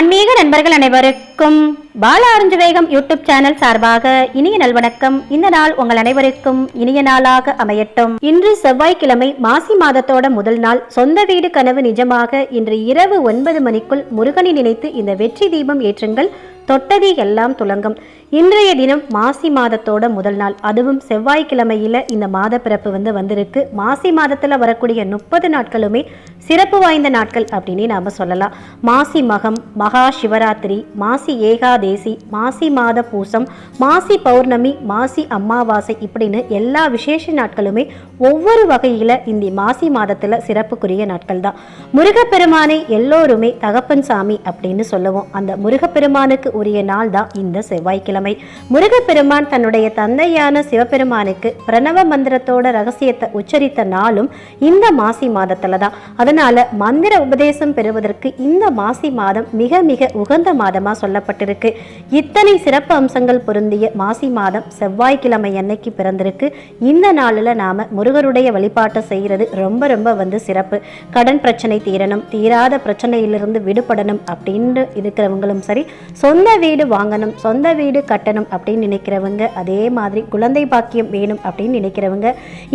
ஆன்மீக நண்பர்கள் அனைவருக்கும் பால அறிஞ்சு வேகம் யூடியூப் சேனல் சார்பாக இனிய நல்வணக்கம். இந்த நாள் உங்கள் அனைவருக்கும் இனிய நாளாக அமையட்டும். இன்று செவ்வாய்க்கிழமை மாசி மாதத்தோட முதல் நாள். சொந்த வீடு கனவு நிஜமாக இன்று இரவு ஒன்பது மணிக்குள் முருகனை நினைத்து இந்த வெற்றி தீபம் ஏற்றுங்கள். தொட்டதி எல்லாம் துலங்கும். இன்றைய தினம் மாசி மாதத்தோட முதல் நாள். அதுவும் செவ்வாய்க்கிழமையில இந்த மாத பிறப்பு வந்து வந்திருக்கு. மாசி மாதத்துல வரக்கூடிய முப்பது நாட்களுமே சிறப்பு வாய்ந்த நாட்கள் அப்படின்னு நாம் சொல்லலாம். மாசி மகம் மகா சிவராத்திரி மாசி ஏகாதேசி மாசி மாத பூசம் மாசி பௌர்ணமி மாசி அமாவாசை இப்படின்னு எல்லா விசேஷ நாட்களுமே ஒவ்வொரு வகையில் இந்த மாசி மாதத்தில் சிறப்புக்குரிய நாட்கள் தான். முருகப்பெருமானை எல்லோருமே தகப்பன் சாமி அப்படின்னு சொல்லுவோம். அந்த முருகப்பெருமானுக்கு உரிய நாள் தான் இந்த செவ்வாய்க்கிழமை. முருகப்பெருமான் தன்னுடைய தந்தையான சிவபெருமானுக்கு பிரணவ மந்திரத்தோட ரகசியத்தை உச்சரித்த நாளும் இந்த மாசி மாதத்தில் தான். அதனால மந்திர உபதேசம் பெறுவதற்கு இந்த மாசி மாதம் மிக மிக உகந்த மாதமா சொல்லப்பட்டிருக்கு. இத்தனை சிறப்பு அம்சங்கள் பொருந்திய மாசி மாதம் செவ்வாய்க்கிழமை அன்னைக்கு பிறந்திருக்கு. இந்த நாளில் நாம முருகருடைய வழிபாட்டை செய்யறது ரொம்ப ரொம்ப வந்து சிறப்பு. கடன் பிரச்சனை தீரணும் தீராத பிரச்சனையிலிருந்து விடுபடணும் அப்படின்னு இருக்கிறவங்களும் சரி சொந்த வீடு வாங்கணும் சொந்த வீடு கட்டணும் அப்படின்னு நினைக்கிறவங்க அதே மாதிரி குழந்தை பாக்கியம் வேணும் அப்படின்னு நினைக்கிறவங்க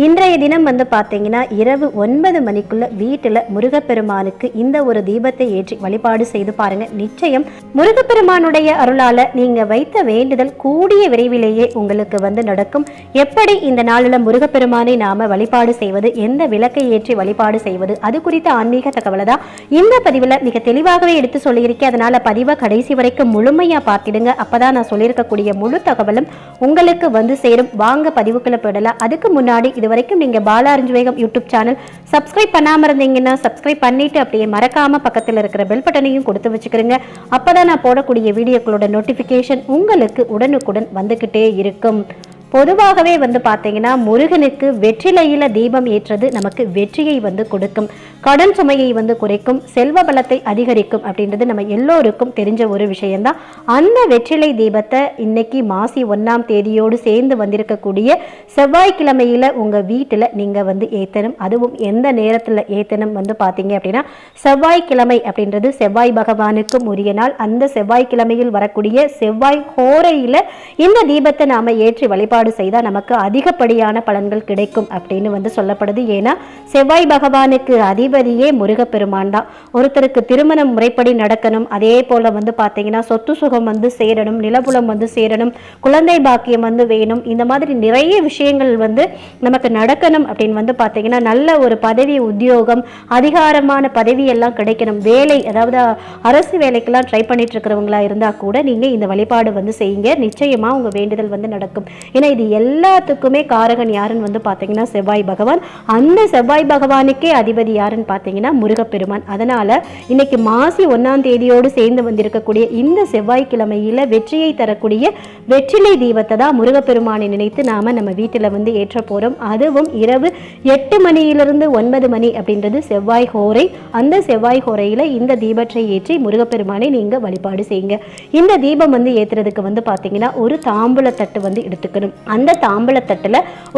இன்றைய தினம் வந்து பார்த்தீங்கன்னா இரவு ஒன்பது மணிக்குள்ள வீட்டில் முருகப்பெருமானுக்கு இந்த ஒரு தீபத்தை ஏற்றி வழிபாடு செய்து பாருங்க. நிச்சயம் முருகப்பெருமானுடைய அருளால நீங்க வைத்த வேண்டுதல் கூடிய விரைவிலேயே உங்களுக்கு வந்து நடக்கும். எப்படி இந்த நாளில் முருகப்பெருமானை நாம வழிபாடு செய்வது எந்த விளக்கை ஏற்றி வழிபாடு செய்வது அது குறித்த ஆன்மீக தகவலை தான் இந்த பதிவில் மிக தெளிவாகவே எடுத்து சொல்லியிருக்கேன். அதனால பதிவை கடைசி வரைக்கும் முழுமையா பார்த்திடுங்க. அப்பதான் நான் சொல்லியிருக்கக்கூடிய முழு தகவலும் உங்களுக்கு வந்து சேரும். வாங்க பதிவுக்குள்ள போயிடலாம். அதுக்கு முன்னாடி இது வரைக்கும் நீங்க பாலாரஞ்சு வேகம் யூடியூப் சேனல் சப்ஸ்கிரைப் பண்ணாம இருந்தீங்கன்னா சப்ஸ்கிரைப் பண்ணிட்டு அப்படியே மறக்காம பக்கத்தில் இருக்கிற பெல் பட்டனையும் கொடுத்து வச்சுக்கிறீங்க அப்பதான் நான் போடக்கூடிய வீடியோக்களோட நோட்டிஃபிகேஷன் உங்களுக்கு உடனுக்குடன் வந்துக்கிட்டே இருக்கும். பொதுவாகவே வந்து பார்த்தீங்கன்னா முருகனுக்கு வெற்றிலையில தீபம் ஏற்றது நமக்கு வெற்றியை வந்து கொடுக்கும். கடன் சுமையை வந்து குறைக்கும். செல்வ பலத்தை அதிகரிக்கும் அப்படின்றது நம்ம எல்லோருக்கும் தெரிஞ்ச ஒரு விஷயம்தான். அந்த வெற்றிலை தீபத்தை இன்னைக்கு மாசி ஒன்றாம் தேதியோடு சேர்ந்து வந்திருக்கக்கூடிய செவ்வாய்க்கிழமையில உங்க வீட்டில் நீங்க வந்து ஏத்தணும். அதுவும் எந்த நேரத்தில் ஏத்தணும் வந்து பார்த்தீங்க அப்படின்னா செவ்வாய்க்கிழமை அப்படின்றது செவ்வாய் பகவானுக்கும் உரிய நாள். அந்த செவ்வாய்க்கிழமையில் வரக்கூடிய செவ்வாய் கோரையில் இந்த தீபத்தை நாம ஏற்றி வழிபாடு வழிபாடு செய்தால் நமக்கு அதிகப்படியான பலன்கள் கிடைக்கும் அப்படின்னு வந்து சொல்லப்படுது. ஏன்னா செவ்வாய் பகவானுக்கு அதிபதியே முருகப்பெருமான் தான். ஒருத்தருக்கு திருமணம் முறைப்படி நடக்கணும். அதே போல் வந்து பார்த்தீங்கன்னா சொத்து சுகம் வந்து சேரணும் நிலபுலம் வந்து சேரணும் குழந்தை பாக்கியம் வந்து வேணும். இந்த மாதிரி நிறைய விஷயங்கள் வந்து நமக்கு நடக்கணும் அப்படின்னு வந்து பார்த்தீங்கன்னா நல்ல ஒரு பதவி உத்தியோகம் அதிகாரமான பதவி எல்லாம் கிடைக்கணும். வேலை அதாவது அரசு வேலைக்கெல்லாம் ட்ரை பண்ணிட்டு இருக்கிறவங்களா இருந்தால் கூட நீங்கள் இந்த வழிபாடு வந்து செய்யுங்க. நிச்சயமாக உங்கள் வேண்டுதல் வந்து நடக்கும். ஏன்னா இது எல்லாத்துக்குமே காரகன் யாருன்னு வந்து பார்த்தீங்கன்னா செவ்வாய் பகவான். அந்த செவ்வாய் பகவானுக்கே அதிபதி யாருன்னு பார்த்தீங்கன்னா முருகப்பெருமான். அதனால இன்னைக்கு மாசி ஒன்னாம் தேதியோடு சேர்ந்து வந்திருக்கக்கூடிய இந்த செவ்வாய்க்கிழமையில வெற்றியை தரக்கூடிய வெற்றிலை தீபத்தை தான் முருகப்பெருமானை நினைத்து நாம நம்ம வீட்டில் வந்து ஏற்ற போறோம். அதுவும் இரவு எட்டு மணியிலிருந்து ஒன்பது மணி அப்படின்றது செவ்வாய் ஹோரை. அந்த செவ்வாய் ஹோரையில இந்த தீபத்தை ஏற்றி முருகப்பெருமானை நீங்க வழிபாடு செய்யுங்க. இந்த தீபம் வந்து ஏத்துறதுக்கு வந்து பார்த்தீங்கன்னா ஒரு தாம்பூல தட்டு வந்து எடுத்துக்கணும். அந்த தாம்பூல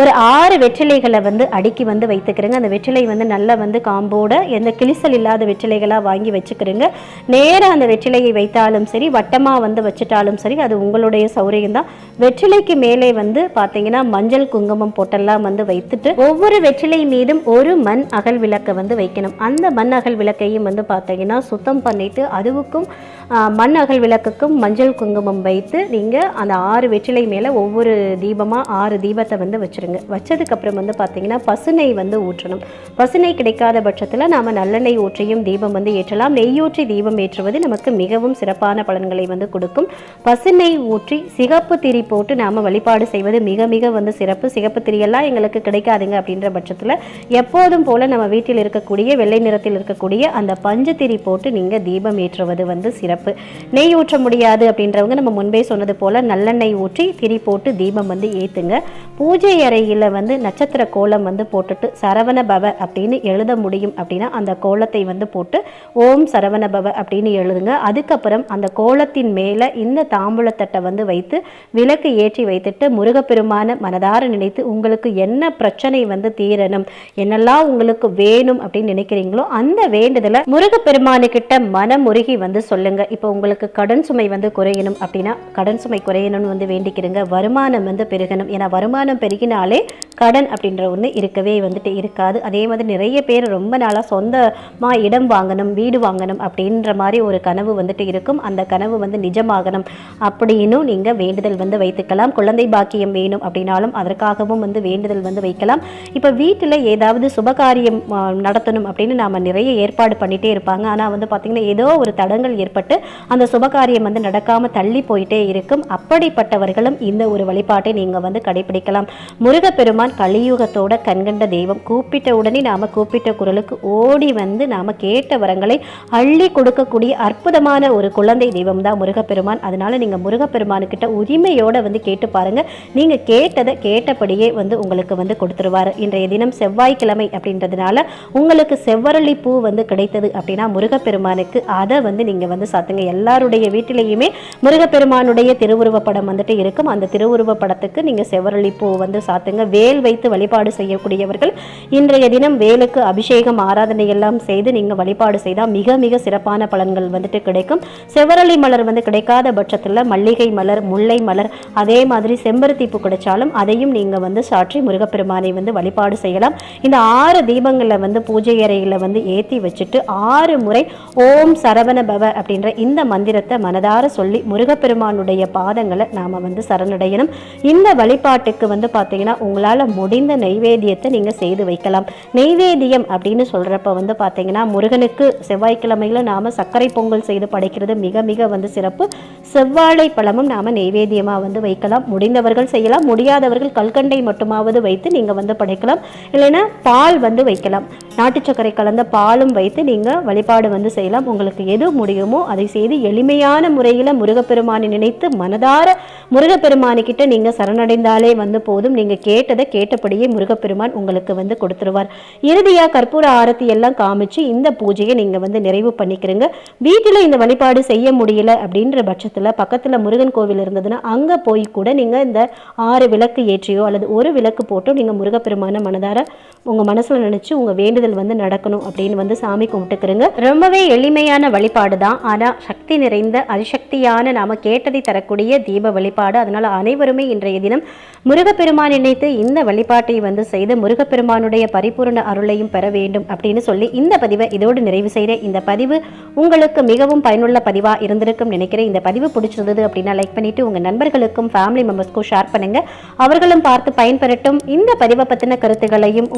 ஒரு ஆறு வெற்றிலைகளை வந்து அடுக்கி வந்து வைத்துக்கிறேங்க. அந்த வெற்றிலை வந்து நல்லா வந்து காம்போட எந்த கிளிசல் இல்லாத வெற்றிலைகளாக வாங்கி வச்சுக்கிறேங்க. நேராக அந்த வெற்றிலையை வைத்தாலும் சரி வட்டமாக வந்து வச்சுட்டாலும் சரி அது உங்களுடைய சௌரியம் தான். வெற்றிலைக்கு மேலே வந்து பார்த்தீங்கன்னா மஞ்சள் குங்குமம் போட்டெல்லாம் வந்து வைத்துட்டு ஒவ்வொரு வெற்றிலை மீதும் ஒரு மண் அகல் விளக்கை வந்து வைக்கணும். அந்த மண் அகல் விளக்கையும் வந்து பார்த்தீங்கன்னா சுத்தம் பண்ணிட்டு அதுவுக்கும் மண் அகல் விளக்குக்கும் மஞ்சள் குங்குமம் வைத்து நீங்கள் அந்த ஆறு வெற்றிலை மேலே ஒவ்வொரு தீபமாக ஆறு தீபத்தை வந்து வச்சுருங்க. வச்சதுக்கப்புறம் வந்து பார்த்திங்கன்னா பசுநெய் வந்து ஊற்றணும். பசுநெய் கிடைக்காத பட்சத்தில் நாம் நல்லெண்ணெய் ஊற்றியும் தீபம் வந்து ஏற்றலாம். நெய்யூற்றி தீபம் ஏற்றுவது நமக்கு மிகவும் சிறப்பான பலன்களை வந்து கொடுக்கும். பசுநெய் ஊற்றி சிகப்பு திரி போட்டு நாம் வழிபாடு செய்வது மிக மிக வந்து சிறப்பு. சிகப்பு திரியெல்லாம் எங்களுக்கு கிடைக்காதுங்க அப்படின்ற பட்சத்தில் எப்போதும் போல் நம்ம வீட்டில் இருக்கக்கூடிய வெள்ளை நிறத்தில் இருக்கக்கூடிய அந்த பஞ்சு திரி போட்டு நீங்கள் தீபம் ஏற்றுவது வந்து சிறப்பு. நெய் ஊற்ற முடியாது அப்படின்றவங்க நம்ம முன்பே சொன்னது போல் நல்லெண்ணெய் ஊற்றி திரி போட்டு தீபம் வந்து ஏற்றுங்க பூஜை அறையில் வந்து நட்சத்திர கோலம் வந்து போட்டுட்டு சரவண பவ அப்படின்னு எழுத முடியும் அப்படின்னா அந்த கோலத்தை வந்து போட்டு ஓம் சரவண பவ அப்படின்னு எழுதுங்க. அதுக்கப்புறம் அந்த கோலத்தின் மேலே இந்த தாம்பூலத்தட்டை வந்து வைத்து விளக்கு ஏற்றி வைத்துட்டு முருகப்பெருமான மனதார நினைத்து உங்களுக்கு என்ன பிரச்சனை வந்து தீரணும் என்னெல்லாம் உங்களுக்கு வேணும் அப்படின்னு நினைக்கிறீங்களோ அந்த வேண்டுதலை முருகப்பெருமானுக்கிட்ட மனமுருகி வந்து சொல்லுங்க. இப்போ உங்களுக்கு கடன் சுமை வந்து குறையணும் அப்படின்னா கடன் சுமை குறையணும்னு வந்து வேண்டிக்கிறங்க. வருமானம் வந்து பெருகணும். ஏன்னா வருமானம் பெருகினாலே கடன் அப்படின்ற ஒன்று இருக்கவே வந்துட்டு இருக்காது. அதே மாதிரி நிறைய பேர் ரொம்ப நாளாக சொந்தமாக இடம் வாங்கணும் வீடு வாங்கணும் அப்படின்ற மாதிரி ஒரு கனவு வந்துட்டு இருக்கும். அந்த கனவு வந்து நிஜமாகணும் அப்படின்னும் நீங்கள் வேண்டுதல் வந்து வைத்துக்கலாம். குழந்தை பாக்கியம் வேணும் அப்படின்னாலும் அதற்காகவும் வந்து வேண்டுதல் வந்து வைக்கலாம். இப்போ வீட்டில் ஏதாவது சுபகாரியம் நடத்தணும் அப்படின்னு நாம் நிறைய ஏற்பாடு பண்ணிகிட்டே இருப்பாங்க. ஆனால் வந்து பார்த்திங்கன்னா ஏதோ ஒரு தடங்கள் ஏற்பட்டு அந்த சுபகாரியம் வந்து நடக்காமல் தள்ளி போயிட்டே இருக்கும். அப்படிப்பட்டவர்களும் இந்த ஒரு வழிபாட்டை நீங்கள் வந்து கடைபிடிக்கலாம். முருகப்பெருமான் கலியுகத்தோட கண்கண்ட தெய்வம். கூப்பிட்ட உடனே நாம் கூப்பிட்ட குரலுக்கு ஓடி வந்து நாம் கேட்ட வரங்களை அள்ளி கொடுக்கக்கூடிய அற்புதமான ஒரு குழந்தை தெய்வம் தான் முருகப்பெருமான். அதனால நீங்கள் முருகப்பெருமானுக்கிட்ட உரிமையோட வந்து கேட்டு பாருங்க. நீங்கள் கேட்டதை கேட்டபடியே வந்து உங்களுக்கு வந்து கொடுத்துருவாரு. இன்றைய தினம் செவ்வாய்க்கிழமை அப்படின்றதுனால உங்களுக்கு செவ்வரளி பூ வந்து கிடைத்தது அப்படின்னா முருகப்பெருமானுக்கு அதை வந்து நீங்கள் வந்து பார்த்துங்க எல்லாருடைய வீட்டிலையுமே முருகப்பெருமானுடைய திருவுருவ படம் வந்துட்டு இருக்கும். அந்த திருவுருவ படத்துக்கு நீங்கள் செவரளி பூ வந்து சாத்துங்க. வேல் வைத்து வழிபாடு செய்யக்கூடியவர்கள் இன்றைய தினம் வேலுக்கு அபிஷேகம் ஆராதனை எல்லாம் செய்து நீங்கள் வழிபாடு செய்தால் மிக மிக சிறப்பான பலன்கள் வந்துட்டு கிடைக்கும். செவரளி மலர் வந்து கிடைக்காத பட்சத்தில் மல்லிகை மலர் முல்லை மலர் அதே மாதிரி செம்பருத்தி பூ கிடைச்சாலும் அதையும் நீங்கள் வந்து சாற்றி முருகப்பெருமானை வந்து வழிபாடு செய்யலாம். இந்த ஆறு தீபங்களை வந்து பூஜை அறையில் வந்து ஏற்றி வச்சுட்டு ஆறு முறை ஓம் சரவண பவ அப்படின்ற இந்த மந்திரத்தை மனதார சொல்லி முருகப்பெருமானுடைய பாதங்களை நாம் வந்து சரணடையணும். இந்த வழிபாட்டுக்கு வந்து பார்த்தீங்கன்னா உங்களால் முடிந்த நைவேத்தியத்தை நீங்கள் செய்து வைக்கலாம். நெய்வேத்தியம் அப்படின்னு சொல்கிறப்ப வந்து பார்த்தீங்கன்னா முருகனுக்கு செவ்வாய்க்கிழமையில் நாம் சர்க்கரை பொங்கல் செய்து படைக்கிறது மிக மிக வந்து சிறப்பு. செவ்வாழை பழமும் நாம் நெய்வேத்தியமாக வந்து வைக்கலாம். முடிந்தவர்கள் செய்யலாம். முடியாதவர்கள் கல்கண்டை மட்டுமாவது வைத்து நீங்கள் வந்து படைக்கலாம். இல்லைன்னா பால் வந்து வைக்கலாம். நாட்டு சர்க்கரை கலந்த பாலும் வைத்து நீங்கள் வழிபாடு வந்து செய்யலாம். உங்களுக்கு எது முடியுமோ அதை செய்து எளிமையான முறையில் முருகப்பெருமானை நினைத்து மனதார முருகப்பெருமானிக்கிட்ட நீங்கள் சரணடைந்தாலே வந்து போதும். நீங்கள் கேட்டதை கேட்டபடியே முருகப்பெருமான் உங்களுக்கு வந்து கொடுத்துருவார். இறுதியாக கற்பூர ஆரத்தி எல்லாம் காமிச்சு இந்த பூஜையை நீங்கள் வந்து நிறைவு பண்ணிக்கிறீங்க. வீட்டில் இந்த வழிபாடு செய்ய முடியல அப்படின்ற பட்சத்தில் பக்கத்தில் முருகன் கோவில் இருந்ததுன்னா அங்கே போய் கூட நீங்கள் இந்த ஆறு விளக்கு ஏற்றியோ அல்லது ஒரு விளக்கு போட்டோ நீங்கள் முருகப்பெருமான மனதார உங்கள் மனசில் நினச்சி உங்கள் வேண்டுதல் வந்து நடக்கணும் அப்படின்னு வந்து சாமி கும்பிட்டுக்கிறீங்க. ரொம்பவே எளிமையான வழிபாடு தான் ஆனால் சக்தி நிறைந்த அதிசக்தியான நாம கேட்டதை தரக்கூடிய தீப வழிபாடு. அதனால் அனைவருமே இன்றைய தினம் முருகப்பெருமான் நினைத்து இந்த வழிபாட்டை வந்து செய்து முருகப்பெருமானுடைய பரிபூரண அருளையும் பெற வேண்டும் அப்படின்னு சொல்லி இந்த பதிவை இதோடு நிறைவு செய்கிறேன் இந்த பதிவு உங்களுக்கு மிகவும் பயனுள்ள பதிவாக இருந்திருக்கும் நினைக்கிறேன். இந்த பதிவு பிடிச்சிருந்தது அப்படின்னா லைக் பண்ணிட்டு உங்கள் நண்பர்களுக்கும் ஃபேமிலி மெம்பர்ஸ்க்கும் ஷேர் பண்ணுங்க. அவர்களும் பார்த்து பயன்பெறட்டும். இந்த பதிவை பற்றின கருத்துக்களையும்